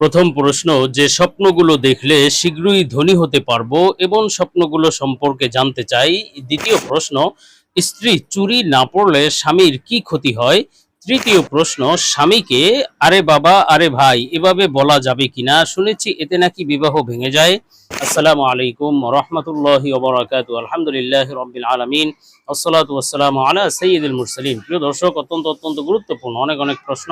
প্রথম প্রশ্ন, যে স্বপ্নগুলো দেখলে শীঘ্রই ধনী হতে পারব এবং স্বপ্নগুলো সম্পর্কে জানতে চাই। দ্বিতীয় প্রশ্ন, স্ত্রী চুরি না পড়লে স্বামীর কি ক্ষতি হয়? তৃতীয় প্রশ্ন, স্বামীকে আরে বাবা, আরে ভাই, এভাবে বলা যাবে কিনা? শুনেছি এতে নাকি বিবাহ ভেঙে যায়। আসসালামু আলাইকুম রহমতুল্লাহ আলহামদুলিল্লাহ রবিল আলমিন। আসসালামু আলা সৈয়দুল মুরসালিন। প্রিয় দর্শক, অত্যন্ত অত্যন্ত গুরুত্বপূর্ণ অনেক অনেক প্রশ্ন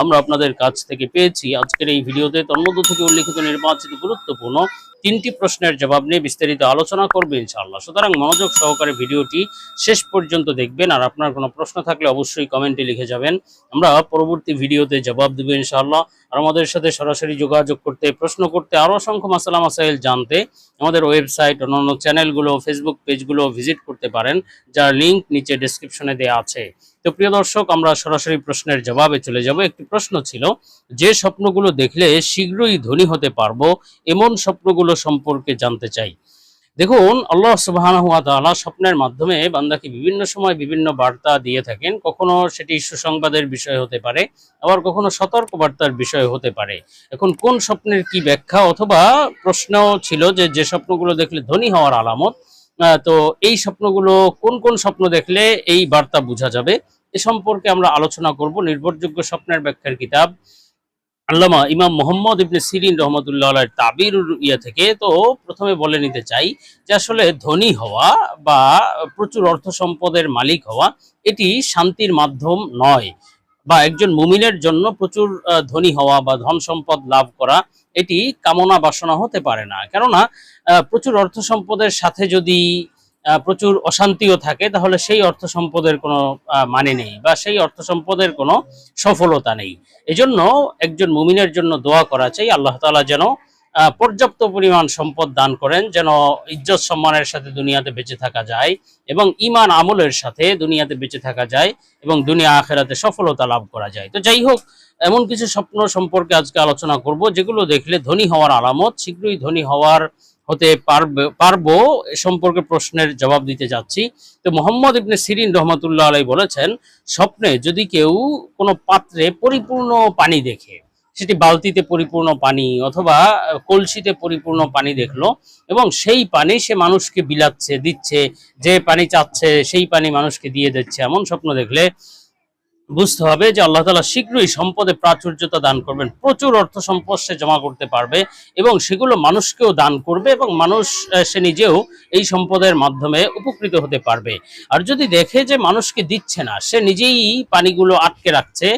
আমরা আপনাদের কাছ থেকে পেয়েছি। আজকের এই ভিডিওতে তন্মধ্য থেকে উল্লেখিত নির্বাচিত গুরুত্বপূর্ণ তিনটি প্রশ্নের জবাব নিয়ে বিস্তারিত আলোচনা করবে ইনশাআল্লাহ। সুতরাং মনোযোগ সহকারে ভিডিওটি শেষ পর্যন্ত দেখবেন, আর আপনার কোনো প্রশ্ন থাকলে অবশ্যই কমেন্টে লিখে যাবেন। আমরা পরবর্তী ভিডিওতে জবাব দেবো ইনশাআল্লাহ। আর আমাদের সাথে সরাসরি যোগাযোগ করতে, প্রশ্ন করতে আরও অসংখ্য মাসালা মাসাইল জানতে আমাদের ওয়েবসাইট অন্যান্য চ্যানেলগুলো, ফেসবুক পেজগুলো ভিজিট করতে পারেন, যার লিঙ্ক নিচে ডেসক্রিপশনে দেওয়া আছে। তো প্রিয় দর্শক, আমরা সরাসরি প্রশ্নের জবাবে চলে যাব। একটি প্রশ্ন ছিল, যে স্বপ্নগুলো দেখলে শীঘ্রই ধনী হতে পারব, এমন স্বপ্নগুলো সম্পর্কে জানতে চাই। দেখুন, আল্লাহ সুবাহানুয়া তাআলা স্বপ্নের মাধ্যমে বান্দাকে বিভিন্ন সময় বিভিন্ন বার্তা দিয়ে থাকেন। কখনো সেটি সুসংবাদের বিষয় হতে পারে, আবার কখনো সতর্ক বার্তার বিষয় হতে পারে। এখন কোন স্বপ্নের কি ব্যাখ্যা? অথবা প্রশ্ন ছিল যে যে স্বপ্নগুলো দেখলে ধনী হওয়ার আলামত তো এই স্বপ্নগুলো কোন কোন স্বপ্ন দেখলে এই বার্তা বোঝা যাবে? এ সম্পর্কে আমরা আলোচনা করব নির্ভরযোগ্য স্বপ্নের ব্যাখ্যার কিতাব। আল্লামা ইমাম মোহাম্মদ ইবনে সিরিন রহমতুল্লাহ তাবির ইয়া থেকে তো প্রথমে বলে নিতে চাই যে আসলে ধনী হওয়া বা প্রচুর অর্থ সম্পদের মালিক হওয়া এটি শান্তির মাধ্যম নয় বা একজন মুমিনের জন্য প্রচুর ধনী হওয়া বা ধন সম্পদ লাভ করা এটি কামনা বাসনা হতে পারে না। কেননা প্রচুর অর্থ সম্পদের সাথে যদি প্রচুর অশান্তিও থাকে, তাহলে সেই অর্থ সম্পদের কোনো মানে নেই বা সেই অর্থ সম্পদের কোনো সফলতা নেই। এজন্য একজন মুমিনের জন্য দোয়া করা চাই, আল্লাহ তাআলা যেন পর্যাপ্ত পরিমাণ সম্পদ দান করেন, যেন ইজ্জত সম্মানের সাথে দুনিয়াতে বেঁচে থাকা যায় এবং ইমান আমলের সাথে দুনিয়াতে বেঁচে থাকা যায় এবং দুনিয়া আখেরাতে সফলতা লাভ করা যায়। তো যাই হোক, এমন কিছু স্বপ্ন সম্পর্কে আজকে আলোচনা করব, যেগুলো দেখলে ধনী হওয়ার আলামত, শীঘ্রই ধনী হওয়ার হতে পারবে এ সম্পর্কে প্রশ্নের জবাব দিতে যাচ্ছি। তো মোহাম্মদ ইবনে সিরিন রহমতুল্লাহ আলাই বলেছেন, স্বপ্নে যদি কেউ কোনো পাত্রে পরিপূর্ণ পানি দেখে, সেটি বালতিতে পরিপূর্ণ পানি অথবা কলসিতে পরিপূর্ণ পানি দেখল এবং সেই পানি সে মানুষকে বিলাচ্ছে, দিচ্ছে, যে পানি চাচ্ছে সেই পানি মানুষকে দিয়ে দিচ্ছে, এমন স্বপ্ন দেখলে বুঝতে হবে যে আল্লাহ তালা শীঘ্রই সম্পদে প্রাচুর্যতা দান করবেন, প্রচুর অর্থ সম্পদ সে জমা করতে পারবে এবং সেগুলো মানুষকেও দান করবে এবং মানুষ সে নিজেও এই সম্পদের মাধ্যমে উপকৃত হতে পারবে। আর যদি দেখে যে মানুষকে দিচ্ছে না, সে নিজেই পানিগুলো আটকে রাখছে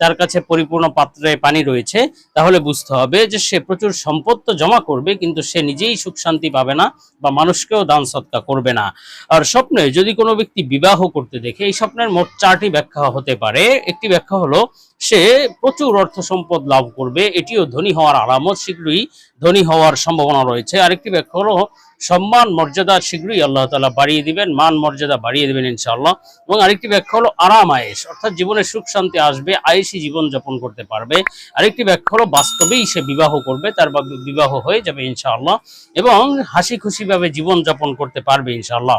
তার কাছে পরিপূর্ণ পাত্রে পানি রয়েছে, তাহলে বুঝতে হবে যে সে প্রচুর সম্পদ তো জমা করবে, কিন্তু সে নিজেই সুখ শান্তি পাবে না বা মানুষকেও দান সৎকা করবে না। আর স্বপ্নে যদি কোনো ব্যক্তি বিবাহ করতে দেখে, এই স্বপ্নের মোট চারটি ব্যাখ্যা হতে পারে। একটি ব্যাখ্যা হলো, সে প্রচুর অর্থ সম্পদ লাভ করবে, এটিও ধনী হওয়ার আলামত শীঘ্রই ধনী হওয়ার সম্ভাবনা রয়েছে। আরেকটি ব্যাখ্যা হলো সম্মান, মর্যাদা শীঘ্রই আল্লাহ তালা বাড়িয়ে দিবেন, মান, মর্যাদা বাড়িয়ে দেবেন ইনশাআল্লাহ। এবং আরেকটি ব্যাখ্যা হলো আরাম আয়েস অর্থাৎ জীবনে সুখ, শান্তি আসবে আয়েসি জীবন যাপন করতে পারবে। আরেকটি ব্যাখ্যা হলো বাস্তবেই সে বিবাহ করবে, তার বিবাহ হয়ে যাবে ইনশাআল্লাহ। এবং হাসি খুশিভাবে জীবন যাপন করতে পারবে ইনশাআল্লাহ।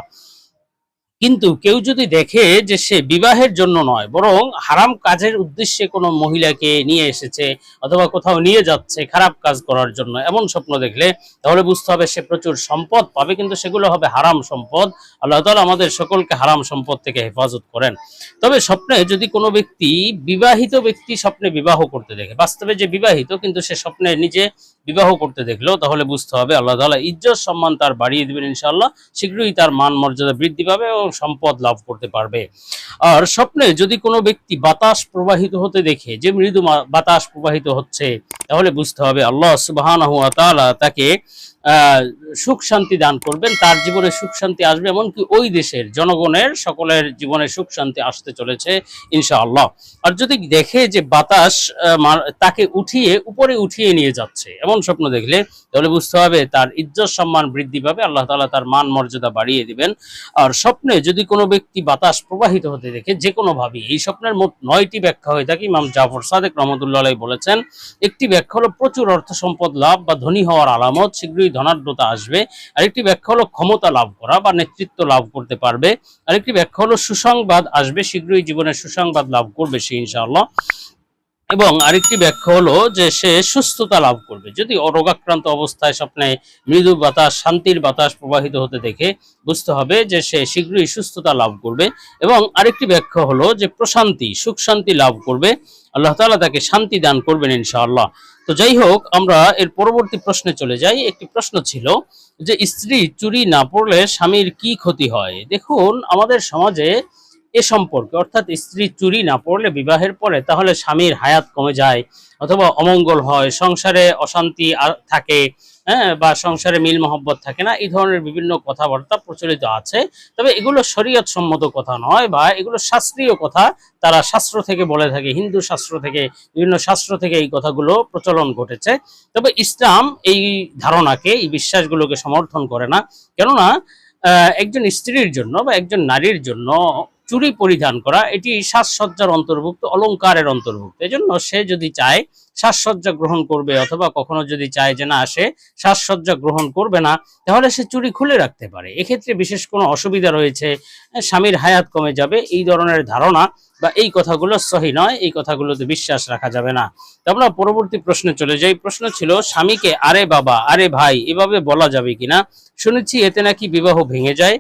কিন্তু কেউ যদি দেখে যে সে বিবাহের জন্য নয়, বরং হারাম কাজের উদ্দেশ্যে কোনো মহিলাকে নিয়ে এসেছে অথবা কোথাও নিয়ে যাচ্ছে খারাপ কাজ করার জন্য, এমন স্বপ্ন দেখলে তাহলে বুঝতে হবে সে প্রচুর সম্পদ পাবে, কিন্তু সেগুলো হবে হারাম সম্পদ। আল্লাহ তাআলা আমাদের সকলকে হারাম সম্পদ থেকে হেফাজত করেন। তবে স্বপ্নে যদি কোনো ব্যক্তি বিবাহিত ব্যক্তি স্বপ্নে বিবাহ করতে দেখে, বাস্তবে যে বিবাহিত, কিন্তু সে স্বপ্নে নিজে বিবাহ করতে দেখল, তাহলে বুঝতে হবে আল্লাহ তাআলা ইজ্জত সম্মান তার বাড়িয়ে দিবেন ইনশাআল্লাহ, শীঘ্রই তার মান মর্যাদা বৃদ্ধি পাবে এবং সম্পদ লাভ করতে পারবে। আর স্বপ্নে যদি কোনো ব্যক্তি বাতাস প্রবাহিত হতে দেখে, যে মৃদু বাতাস প্রবাহিত হচ্ছে, তাহলে বুঝতে হবে আল্লাহ সুবাহ তাকে সুখ শান্তি দান করবেন, তার জীবনে সুখ শান্তি আসবে, এমনকি ওই দেশের জনগণের সকলের জীবনে সুখ শান্তি আসতে চলেছে, ইনশাআল্লাহ। আর যদি দেখে যে বাতাস তাকে উঠিয়ে, উপরে উঠিয়ে নিয়ে যাচ্ছে, এমন স্বপ্ন দেখলে, তাহলে বুঝতে হবে তার ইজ্জত সম্মান বৃদ্ধি পাবে, আল্লাহ তালা তার মান মর্যাদা বাড়িয়ে দিবেন। আর স্বপ্নে যদি কোনো ব্যক্তি বাতাস প্রবাহিত হতে দেখে যে কোনো ভাবে এই স্বপ্নের মোট নয়টি ব্যাখ্যা হয়ে থাকে, ইমাম জাফর সাদেক রহমতুল্লাহ বলেছেন, একটি ব্যাখ্যা হলো, প্রচুর অর্থ সম্পদ লাভ বা ধনী হওয়ার আলামত, শীঘ্রই ধনাঢ্যতা আসবে, আরেকটি ব্যাখ্যা হলো ক্ষমতা লাভ করা বা নেতৃত্ব লাভ করতে পারবে, আরেকটি ব্যাখ্যা হলো সুসংবাদ আসবে, শীঘ্রই জীবনের সুসংবাদ লাভ করবে সে, ইনশাআল্লাহ। এবং আরেকটি ব্যাখ্যা হলো যে সে সুস্থতা লাভ করবে। যদি অরোগাক্রান্ত অবস্থায় স্বপ্নে মৃদু বাতাস, শান্তির বাতাস প্রবাহিত হতে দেখে বুঝতে হবে যে সে শীঘ্রই সুস্থতা লাভ করবে এবং আরেকটি ব্যাখ্যা হলো যে প্রশান্তি, সুখ শান্তি লাভ করবে। আল্লাহ তালা তাকে শান্তি দান করবেন ইনশাআল্লাহ। তো যাই হোক, আমরা এর পরবর্তী প্রশ্নে চলে যাই। একটি প্রশ্ন ছিল যে স্ত্রী চুরি না পড়লে স্বামীর কি ক্ষতি হয়? দেখুন, আমাদের সমাজে এ সম্পর্কে, অর্থাৎ স্ত্রী চুরি না পড়লে বিবাহের পরে তাহলে স্বামীর হায়াত কমে যায়, অথবা অমঙ্গল হয়, সংসারে অশান্তি থাকে হ্যাঁ বা সংসারে মিল মহব্বত থাকে না, এই ধরনের বিভিন্ন কথাবার্তা প্রচলিত আছে। তবে এগুলো শরীয়ত সম্মত কথা নয় বা এগুলো শাস্ত্রীয় কথা, তারা শাস্ত্র থেকে বলে থাকে, হিন্দু শাস্ত্র থেকে, বিভিন্ন শাস্ত্র থেকে এই কথাগুলো প্রচলন ঘটেছে। তবে ইসলাম এই ধারণাকে, এই বিশ্বাসগুলোকে সমর্থন করে না। কেননা একজন স্ত্রীর জন্য বা একজন নারীর জন্য চুরি পরিধান করা, এটি সাজসজ্জার অন্তর্ভুক্ত অলংকারের অন্তর্ভুক্ত। এজন্য সে যদি চায় সাজসজ্জা গ্রহণ করবে অথবা কখনো যদি চায় যে না, সে সাজসজ্জা গ্রহণ করবে না, তাহলে সে চুরি খুলে রাখতে পারে। এক্ষেত্রে বিশেষ কোনো অসুবিধা রয়েছে, স্বামীর হায়াত কমে যাবে, এই ধরনের ধারণা বা এই কথাগুলো সহি নয়, এই কথাগুলোতে বিশ্বাস রাখা যাবে না। আমরা পরবর্তী প্রশ্নে চলে যাই। প্রশ্ন ছিল, স্বামীকে, আরে বাবা, আরে ভাই, এভাবে বলা যাবে কিনা? শুনেছি, এতে নাকি বিবাহ ভেঙে যায়।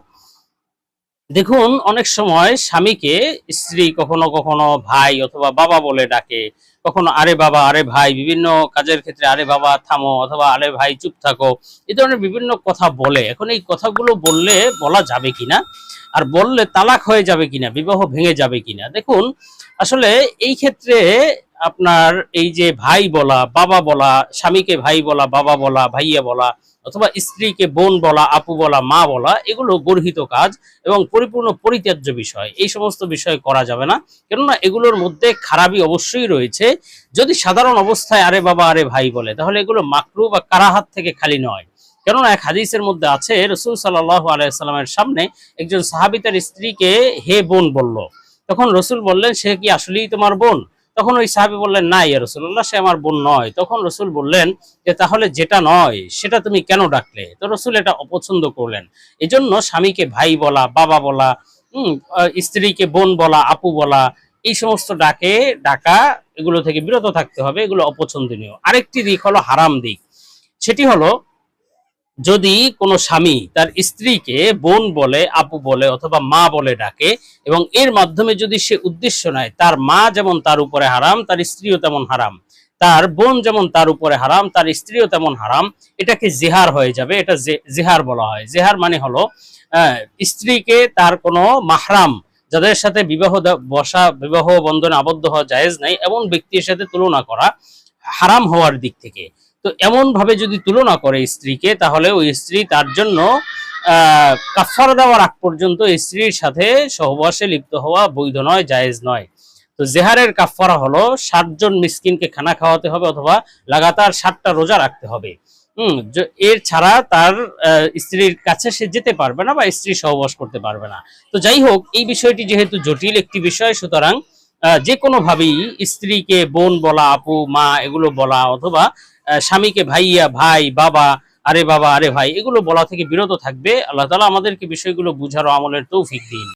দেখুন, অনেক সময় স্বামীকে স্ত্রী কখনো কখনো ভাই অথবা বাবা বলে ডাকে। কখনো আরে বাবা, আরে ভাই, বিভিন্ন কাজের ক্ষেত্রে আরে বাবা, থামো অথবা আরে ভাই, চুপ থাকো। এই ধরনের বিভিন্ন কথা বলে। এখন এই কথাগুলো বললে বলা যাবে কিনা? আর বললে তালাক হয়ে যাবে কিনা? বিবাহ ভেঙে যাবে কিনা? দেখুন, আসলে এই ক্ষেত্রে আপনার এই যে ভাই বলা, বাবা বলা, স্বামীকে ভাই বলা, বাবা বলা, ভাইয়া বলা, অথবা স্ত্রীকে বোন বলা, আপু বলা, মা বলা, এগুলো গর্হিত কাজ এবং পরিপূর্ণ পরিত্যাজ্য বিষয়। এই সমস্ত বিষয় করা যাবে না। কেননা এগুলোর মধ্যে খারাপই অবশ্যই রয়েছে। যদি সাধারণ অবস্থায় আরে বাবা, আরে ভাই বলে, তাহলে এগুলো মাকরু বা কারাহাত থেকে খালি নয়। কেননা এক হাদিসের মধ্যে আছে, রসুল সাল্লাহ আলাইসাল্লামের সামনে একজন সাহাবী তার স্ত্রীকে হে বোন বলল। তখন রসুল বললেন, সে কি আসলেই তোমার বোন? তখন ওই সাহাবী বললেন না ইয়া রসুল্লাহ সে আমার বোন নয়। তখন রসুল বললেন যে, তাহলে যেটা নয়, সেটা তুমি কেন ডাকলে? তো রসুল এটা অপছন্দ করলেন। এজন্য স্বামীকে ভাই বলা, বাবা বলা স্ত্রীকে বোন বলা, আপু বলা, এই সমস্ত ডাকে, ডাকা, এগুলো থেকে বিরত থাকতে হবে, এগুলো অপছন্দনীয়। আরেকটি দিক হলো হারাম দিক। সেটি হলো যদি কোনো স্বামী তার স্ত্রীকে বোন বলে, আপু বলে অথবা মা বলে ডাকে এবং এর মাধ্যমে যদি সে উদ্দেশ্য নেয়, তার মা যেমন তার উপরে হারাম, তার স্ত্রীও তেমন হারাম। তার বোন যেমন তার উপরে হারাম, তার স্ত্রীও তেমন হারাম। এটাকে জেহার হয়ে যাবে, এটা জেহার বলা হয়। জেহার মানে হলো স্ত্রীকে তার কোনো মাহরাম, যাদের সাথে বিবাহ বসা, বিবাহ বন্ধনে আবদ্ধ হওয়া জায়েজ নাই, এমন ব্যক্তির সাথে তুলনা করা হারাম হওয়ার দিক থেকে। তো এমন ভাবে যদি তুলনা করে স্ত্রীকে, তাহলে ওই স্ত্রী তার জন্য কাফারা দেওয়ার আগ পর্যন্ত স্ত্রীর সাথে সহবাসে লিপ্ত হওয়া বৈধ নয়, জায়েজ নয়। তো জেহারের কাফারা হলো ষাটজন মিসকিনকে খানা খাওয়াতে হবে অথবা লাগাতার ষাটটা রোজা রাখতে হবে। হুম এর ছাড়া তার স্ত্রীর কাছে সে যেতে পারবে না বা স্ত্রী সহবাস করতে পারবে না। তো যাই হোক, এই বিষয়টি যেহেতু জটিল একটি বিষয়, সুতরাং যে কোনো ভাবেই স্ত্রীকে বোন বলা, আপু, মা, এগুলো বলা অথবা স্বামীকে ভাইয়া, ভাই, বাবা, আরে বাবা, আরে ভাই, এগুলো বলা থেকে বিরত থাকবে। আল্লাহ তালা আমাদেরকে বিষয়গুলো বুঝার আমলের তৌফিক দিন।